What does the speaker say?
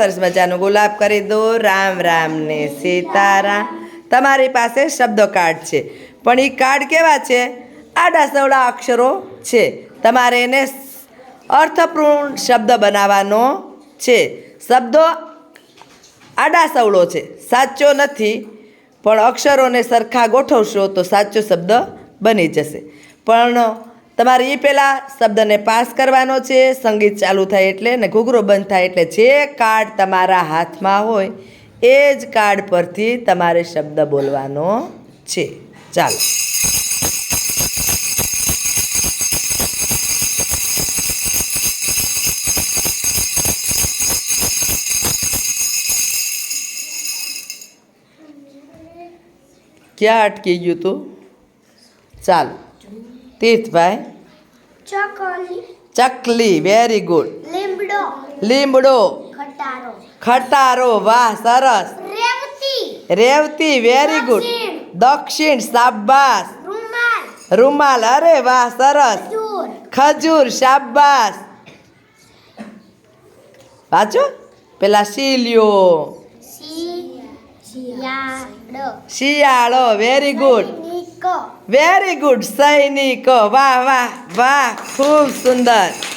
સરસ મજાનો ગુલાબ કરી દો. રામ રામ ને સીતારામ. તમારી પાસે શબ્દો કાર્ડ છે. પણ એ કાર્ડ કેવા છે? આડા સવડા અક્ષરો છે. તમારે એને અર્થપૂર્ણ શબ્દ બનાવવાનો છે. શબ્દો આડા સવડો છે. સાચો નથી. પણ અક્ષરોને સરખા ગોઠવશો તો સાચો શબ્દ બની જશે. પણ તમારે એ પહેલાં શબ્દને પાસ કરવાનો છે, સંગીત ચાલુ થાય એટલે ને ઘૂઘરો બંધ થાય એટલે જે કાર્ડ તમારા હાથમાં હોય, એ જ કાર્ડ પરથી તમારે શબ્દ બોલવાનો છે. ચાલો. ક્યાં અટકી ગયું તું? ચાલો. તીર્થભાઈ. ચોકોલી ચકલી વેરી ગુડ લીમડો. લીમડો. ખટારો. ખટારો વાહ સરસ. રેવતી. રેવતી વેરી ગુડ દક્ષિણ. શાબાસ રૂમાલ. રૂમાલ અરે વાહ સરસ. ખજૂર. શાબાસ વાંચો? પેલા શીલ્યો. શિયાળો. વેરી ગુડ વેરી ગુડ સૈનિકો વાહ વાહ વાહ ખૂબ સુંદર.